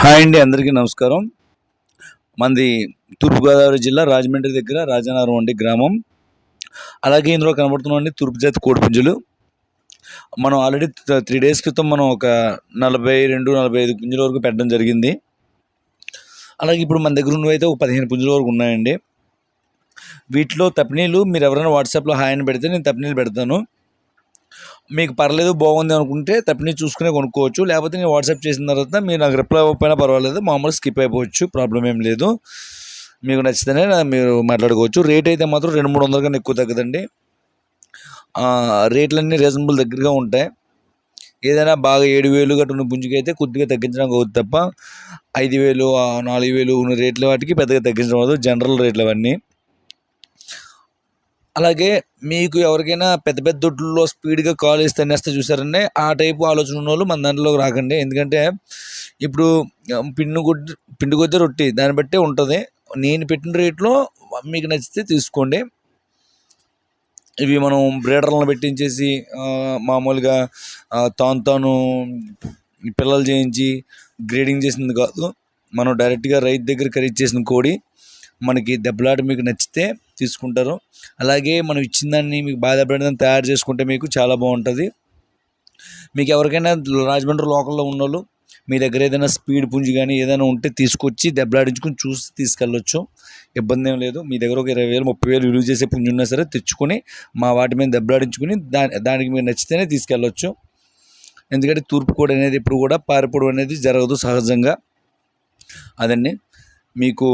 Hi అండి అందరికీ నమస్కారం. మంది తూర్పుగోదావరి జిల్లా రాజమండ్రి దగ్గర రాజానగరం అండి గ్రామం. అలాగే ఇందులో కనబడుతున్నామండి తూర్పు జాతి కోడిపుంజులు. మనం ఆల్రెడీ త్రీ డేస్ క్రితం మనం ఒక నలభై రెండు నలభై ఐదు పుంజుల వరకు పెట్టడం జరిగింది. అలాగే ఇప్పుడు మన దగ్గర ఉన్నవి అయితే ఒక పదిహేను పుంజుల వరకు ఉన్నాయండి. వీటిలో తప్నీలు మీరు ఎవరైనా వాట్సాప్లో హాయ్ అని పెడితే నేను తప్నీలు పెడతాను. మీకు పర్లేదు బాగుంది అనుకుంటే తప్పిని చూసుకునే కొనుక్కోవచ్చు. లేకపోతే నేను వాట్సాప్ చేసిన తర్వాత మీరు నాకు రిప్లై అవ్వకపోయినా పర్వాలేదు. మామూలు స్కిప్ అయిపోవచ్చు ప్రాబ్లం ఏం లేదు. మీకు నచ్చితేనే మీరు మాట్లాడుకోవచ్చు. రేట్ అయితే మాత్రం రెండు మూడు వందల కన్నా ఎక్కువ తగ్గదండి. రేట్లన్నీ రీజనబుల్ దగ్గరగా ఉంటాయి. ఏదైనా బాగా ఏడు వేలు గట్టు ఉన్న పుంజుకి అయితే కొద్దిగా తగ్గించడానికి అవుతుంది తప్ప ఐదు వేలు నాలుగు వేలు ఉన్న రేట్ల వాటికి పెద్దగా తగ్గించడం అవ్వదు. జనరల్ రేట్లు అవన్నీ అలాగే మీకు ఎవరికైనా పెద్ద పెద్ద దొడ్లలో స్పీడ్గా కాల్ వేసి తన్నేస్తే చూసారంటే ఆ టైపు ఆలోచన ఉన్న వాళ్ళు మన దాంట్లోకి రాకండి. ఎందుకంటే ఇప్పుడు పిండి కొద్ది పిండి కొద్ది రొట్టి దాన్ని బట్టే ఉంటుంది. నేను పెట్టిన రేట్లో మీకు నచ్చితే తీసుకోండి. ఇవి మనం బ్రేడర్లను పెట్టించేసి మామూలుగా తాను తాను పిల్లలు చేయించి గ్రేడింగ్ చేసింది కాదు. మనం డైరెక్ట్గా రైతు దగ్గర ఖరీదు చేసిన కోడి మనకి దెబ్బలాట మీకు నచ్చితే తీసుకుంటారు. అలాగే మనం ఇచ్చిన దాన్ని మీకు బాధపడిన తయారు చేసుకుంటే మీకు చాలా బాగుంటుంది. మీకు ఎవరికైనా రాజమండ్రి లోకల్లో ఉన్నోళ్ళు మీ దగ్గర ఏదైనా స్పీడ్ పుంజి కానీ ఏదైనా ఉంటే తీసుకొచ్చి దెబ్బలాడించుకుని చూసి తీసుకెళ్ళొచ్చు. ఇబ్బంది ఏం లేదు. మీ దగ్గర ఒక ఇరవై వేలు ముప్పై వేలు విలువ చేసే పుంజి ఉన్నా సరే తెచ్చుకొని మా వాటి మీద దెబ్బలాడించుకుని దా దానికి మీరు నచ్చితేనే తీసుకెళ్ళొచ్చు. ఎందుకంటే తూర్పు కోడి అనేది ఇప్పుడు కూడా పారిపోవడం అనేది జరగదు సహజంగా. అదండి. మీకు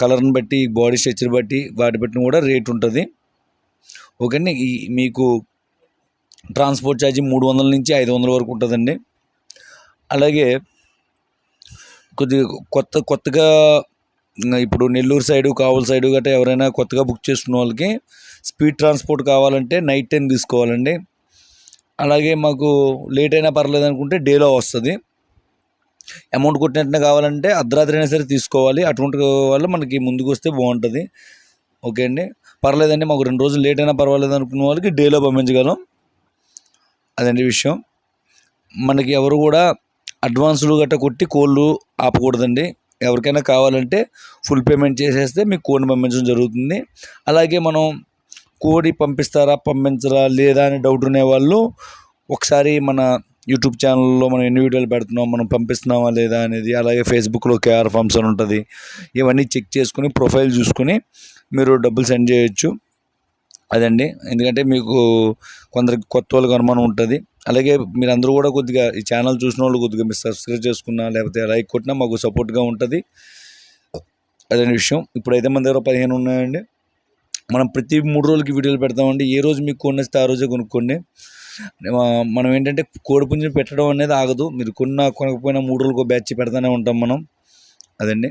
కలర్ని బట్టి బాడీ స్ట్రక్చర్ బట్టి వాటి బట్టి కూడా రేట్ ఉంటుంది. ఓకేండి ఈ మీకు ట్రాన్స్పోర్ట్ ఛార్జీ మూడు వందల నుంచి ఐదు వందల వరకు ఉంటుందండి. అలాగే కొద్దిగా కొత్త కొత్తగా ఇప్పుడు నెల్లూరు సైడు కావుల సైడు గట్రా ఎవరైనా కొత్తగా బుక్ చేసుకున్న వాళ్ళకి స్పీడ్ ట్రాన్స్పోర్ట్ కావాలంటే నైట్ టైం తీసుకోవాలండి. అలాగే మాకు లేట్ అయినా పర్లేదు అనుకుంటే డేలో వస్తుంది. అమౌంట్ కొట్టినట్టునే కావాలంటే అర్ధరాత్రి అయినా సరే తీసుకోవాలి. అటువంటి వాళ్ళు మనకి ముందుకు వస్తే బాగుంటుంది. ఓకే అండి. పర్లేదండి మాకు రెండు రోజులు లేట్ అయినా పర్వాలేదు అనుకున్న వాళ్ళకి డేలో పంపించగలం. అదండి విషయం. మనకి ఎవరు కూడా అడ్వాన్సులు గట్ట కొట్టి కోళ్ళు ఆపకూడదండి. ఎవరికైనా కావాలంటే ఫుల్ పేమెంట్ చేసేస్తే మీకు కోడిని పంపించడం జరుగుతుంది. అలాగే మనం కోడి పంపిస్తారా పంపించరా లేదా అని డౌట్ ఉండేవాళ్ళు ఒకసారి మన యూట్యూబ్ ఛానల్లో మనం ఎన్ని వీడియోలు పెడుతున్నాం మనం పంపిస్తున్నామా లేదా అనేది అలాగే ఫేస్బుక్లో కేఆర్ ఫార్మ్స్ అని ఉంటుంది. ఇవన్నీ చెక్ చేసుకుని ప్రొఫైల్ చూసుకుని మీరు డబ్బులు సెండ్ చేయొచ్చు. అదండి. ఎందుకంటే మీకు కొందరికి కొత్త వాళ్ళకి అనుమానం ఉంటుంది. అలాగే మీరు అందరూ కూడా కొద్దిగా ఈ ఛానల్ చూసిన వాళ్ళు కొద్దిగా మీరు సబ్స్క్రైబ్ చేసుకున్నా లేకపోతే లైక్ కొట్టినా మాకు సపోర్ట్గా ఉంటుంది. అదే విషయం. ఇప్పుడైతే మన దగ్గర పదిహేను ఉన్నాయండి. మనం ప్రతి మూడు రోజులకి వీడియోలు పెడతామండి. ఏ రోజు మీకు కొనేస్తే ఆ రోజే కొనుక్కోండి. మనం ఏంటంటే కోడిపుంజుని పెట్టడం అనేది ఆగదు. మీరు కొన్న కొనకపోయినా మూడు రోజులకు బ్యాచ్ పెడతానే ఉంటాం మనం. అదండి.